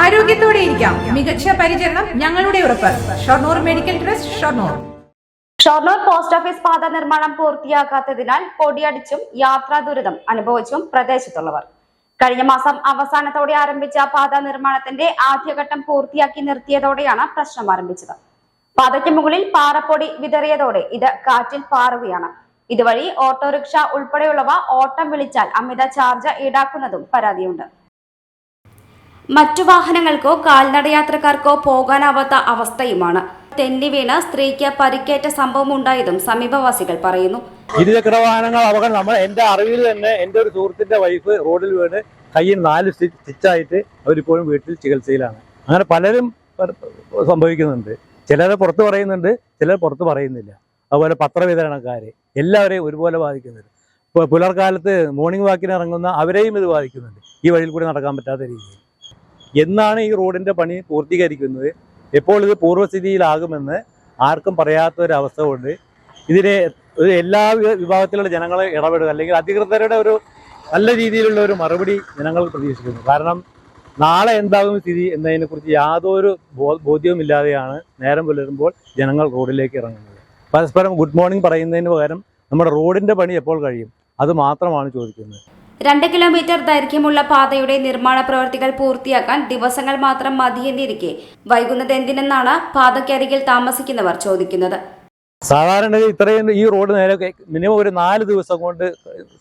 ആരോഗ്യത്തോടെ ഇരിക്കാം. മികച്ച പരിചരണം ഞങ്ങളുടെ ഉറപ്പ്. Shoranur medical trust Shoranur. Shoranur post office പാത നിർമ്മാണം പൂർത്തിയാക്കാത്തതിനാൽ പൊടിയടിച്ചും യാത്രാ ദുരിതം അനുഭവിച്ചും പ്രദേശത്തുള്ളവർ. കഴിഞ്ഞ മാസം അവസാനത്തോടെ ആരംഭിച്ച പാത നിർമ്മാണത്തിന്റെ ആദ്യഘട്ടം പൂർത്തിയാക്കി നിർത്തിയതോടെയാണ് പ്രശ്നം ആരംഭിച്ചത്. പാതയ്ക്ക് മുകളിൽ പാറപ്പൊടി വിതറിയതോടെ ഇത് കാറ്റിൽ പാറുകയാണ്. ഇതുവഴി ഓട്ടോറിക്ഷ ഉൾപ്പെടെയുള്ളവ ഓട്ടം വിളിച്ചാൽ അമിത ചാർജ് ഈടാക്കുന്നതും പരാതിയുണ്ട്. മറ്റു വാഹനങ്ങൾക്കോ കാൽനടയാത്രക്കാർക്കോ പോകാനാവാത്ത അവസ്ഥയുമാണ്. തെന്നി വീണ് സ്ത്രീക്ക് പരിക്കേറ്റ സംഭവം ഉണ്ടായതും സമീപവാസികൾ പറയുന്നു. ഇരുചക്ര വാഹനങ്ങൾ അപകടം നമ്മൾ എന്റെ അറിവിൽ തന്നെ എന്റെ ഒരു സുഹൃത്തിന്റെ വൈഫ് റോഡിൽ വീണ് കയ്യിൽ നാല് സ്റ്റി- സ്റ്റിച്ചായിട്ട് അവരിപ്പോഴും വീട്ടിൽ ചികിത്സയിലാണ്. അങ്ങനെ പലരും സംഭവിക്കുന്നുണ്ട്. ചിലർ പുറത്ത് പറയുന്നുണ്ട് ചിലർ പുറത്ത് പറയുന്നില്ല. അതുപോലെ പത്രവിതരണക്കാർ എല്ലാവരെയും ഒരുപോലെ ബാധിക്കുന്നുണ്ട്. പുലർക്കാലത്ത് മോർണിംഗ് വാക്കിന് ഇറങ്ങുന്ന അവരെയും ഇത് ബാധിക്കുന്നുണ്ട്. ഈ വഴിയിൽ കൂടി നടക്കാൻ പറ്റാത്ത രീതിയിൽ. എന്നാണ് ഈ റോഡിന്റെ പണി പൂർത്തീകരിക്കുന്നത്. എപ്പോൾ ഇത് പൂർവസ്ഥിതിയിലാകുമെന്ന് ആർക്കും പറയാത്ത ഒരു അവസ്ഥ കൊണ്ട് ഇതിനെ ഒരു എല്ലാ വിഭാഗത്തിലുള്ള ജനങ്ങൾ ഇടപെടുക അല്ലെങ്കിൽ അധികൃതരുടെ ഒരു നല്ല രീതിയിലുള്ള ഒരു മറുപടി ജനങ്ങൾ പ്രതീക്ഷിക്കുന്നു. കാരണം നാളെ എന്താകും സ്ഥിതി എന്നതിനെക്കുറിച്ച് യാതൊരു ബോധ്യവുമില്ലാതെയാണ് നേരം പുലരുമ്പോൾ ജനങ്ങൾ റോഡിലേക്ക് ഇറങ്ങുന്നത്. പരസ്പരം ഗുഡ് മോർണിംഗ് പറയുന്നതിന് പകരം നമ്മുടെ റോഡിന്റെ പണി എപ്പോൾ കഴിയും? അത് മാത്രമാണ് ചോദിക്കുന്നത്. രണ്ട് കിലോമീറ്റർ ദൈർഘ്യമുള്ള പാതയുടെ നിർമ്മാണ പ്രവൃത്തികൾ പൂർത്തിയാക്കാൻ ദിവസങ്ങൾ മാത്രം മതിയെന്നിരിക്കെ വൈകുന്നത് എന്തിനെന്നാണ് പാതയ്ക്കരികിൽ താമസിക്കുന്നവർ ചോദിക്കുന്നത്. സാധാരണ ഇത്രയും ഈ റോഡ് നേരെ മിനിമം ഒരു നാല് ദിവസം കൊണ്ട്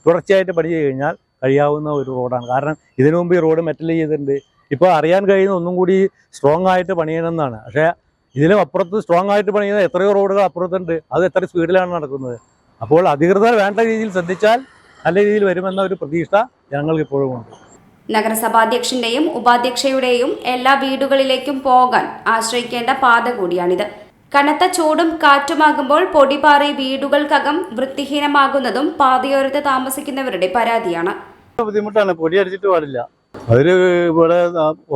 തുടർച്ചയായിട്ട് പണി കഴിഞ്ഞാൽ കഴിയാവുന്ന ഒരു റോഡാണ് കാരണം ഇതിനു മുമ്പ് ഈ റോഡ് മെറ്റൽ ചെയ്തിട്ടുണ്ട്. ഇപ്പോൾ അറിയാൻ കഴിയുന്ന ഒന്നും കൂടി സ്ട്രോങ് ആയിട്ട് പണിയണമെന്നാണ് പക്ഷേ ഇതിലും അപ്പുറത്ത് സ്ട്രോങ് ആയിട്ട് പണിയുന്ന എത്രയോ റോഡുകൾ അപ്പുറത്തുണ്ട്. അത് എത്ര സ്പീഡിലാണ് നടക്കുന്നത്. അപ്പോൾ അധികൃതർ വേണ്ട രീതിയിൽ ശ്രദ്ധിച്ചാൽ നല്ല രീതിയിൽ വരുമെന്ന ഒരു പ്രതീക്ഷ ജനങ്ങൾക്ക് ഇപ്പോഴും ഉണ്ട്. നഗരസഭാധ്യക്ഷന്റെയും ഉപാധ്യക്ഷയുടെയും എല്ലാ വീടുകളിലേക്കും പോകാൻ ആശ്രയിക്കേണ്ട പാത കൂടിയാണിത്. കനത്ത ചൂടും കാറ്റുമാകുമ്പോൾ പൊടിപാറി വീടുകൾക്കകം വൃത്തിഹീനമാകുന്നതും പാതയോരത്ത് താമസിക്കുന്നവരുടെ പരാതിയാണ്. ബുദ്ധിമുട്ടാണ്. പൊടി അടിച്ചിട്ട് പാടില്ല. അവർ ഇവിടെ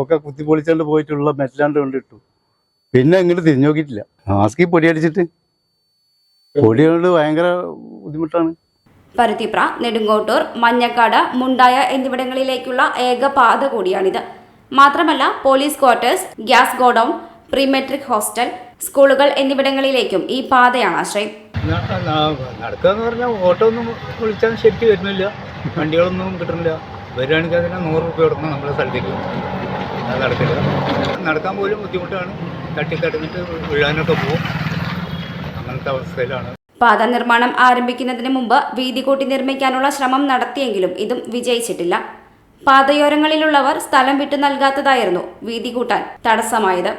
ഒക്കെ പൊളിച്ചുകൊണ്ട് പോയിട്ടുള്ള മെറ്റലാണ്ട് കൊണ്ടിട്ടു പിന്നെ ഇങ്ങോട്ട് തിരിഞ്ഞു നോക്കിയിട്ടില്ല. മാസ്കി പൊടി അടിച്ചിട്ട് പൊടി കൊണ്ട് ഭയങ്കര ബുദ്ധിമുട്ടാണ്. പരുത്തിപ്ര നെടുങ്കോട്ടൂർ മഞ്ഞക്കാട് മുണ്ടായ എന്നിവിടങ്ങളിലേക്കുള്ള ഏക പാത കൂടിയാണിത്. മാത്രമല്ല police quarters gas godown prematric hostel സ്കൂളുകൾ എന്നിവിടങ്ങളിലേക്കും ഈ പാതയാണ് ആശ്രയം. നടക്കുക എന്ന് പറഞ്ഞാൽ ഓട്ടോ ഒന്നും വിളിച്ചാൽ ശരിക്കും വരുന്നില്ല. വണ്ടികളൊന്നും കിട്ടുന്നില്ല. വരികയാണെങ്കിൽ അതിന് നൂറ് റുപ്യ കൊടുക്കണം നമ്മുടെ സ്ഥലത്തേക്ക്. അത് നടക്കില്ല. നടക്കാൻ പോലും ബുദ്ധിമുട്ടാണ്. തട്ടി തടഞ്ഞിട്ട് വീഴാനൊക്കെ പോകും അങ്ങനത്തെ അവസ്ഥയിലാണ്. പാത നിർമ്മാണം ആരംഭിക്കുന്നതിന് മുമ്പ് വീതി കൂട്ടി നിർമ്മിക്കാനുള്ള ശ്രമം നടത്തിയെങ്കിലും ഇതും വിജയിച്ചിട്ടില്ല. പാതയോരങ്ങളിലുള്ളവർ സ്ഥലം വിട്ടു നൽകാത്തതായിരുന്നു വീതി കൂട്ടാൻ തടസ്സമായത്.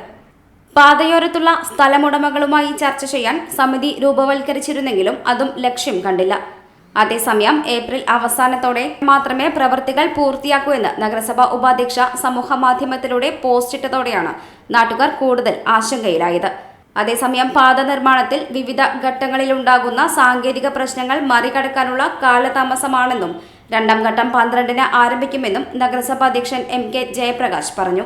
പാതയോരത്തുള്ള സ്ഥലമുടമകളുമായി ചർച്ച ചെയ്യാൻ സമിതി രൂപവൽക്കരിച്ചിരുന്നെങ്കിലും അതും ലക്ഷ്യം കണ്ടില്ല. അതേസമയം ഏപ്രിൽ അവസാനത്തോടെ മാത്രമേ പ്രവൃത്തികൾ പൂർത്തിയാക്കൂ എന്ന് നഗരസഭാ ഉപാധ്യക്ഷ സമൂഹ മാധ്യമത്തിലൂടെ പോസ്റ്റിട്ടതോടെയാണ് നാട്ടുകാർ കൂടുതൽ ആശങ്കയിലായത്. അതേസമയം പാത നിർമ്മാണത്തിൽ വിവിധ ഘട്ടങ്ങളിലുണ്ടാകുന്ന സാങ്കേതിക പ്രശ്നങ്ങൾ മറികടക്കാനുള്ള കാലതാമസമാണെന്നും രണ്ടാം ഘട്ടം പന്ത്രണ്ടിന് ആരംഭിക്കുമെന്നും നഗരസഭാ അധ്യക്ഷൻ എം കെ ജയപ്രകാശ് പറഞ്ഞു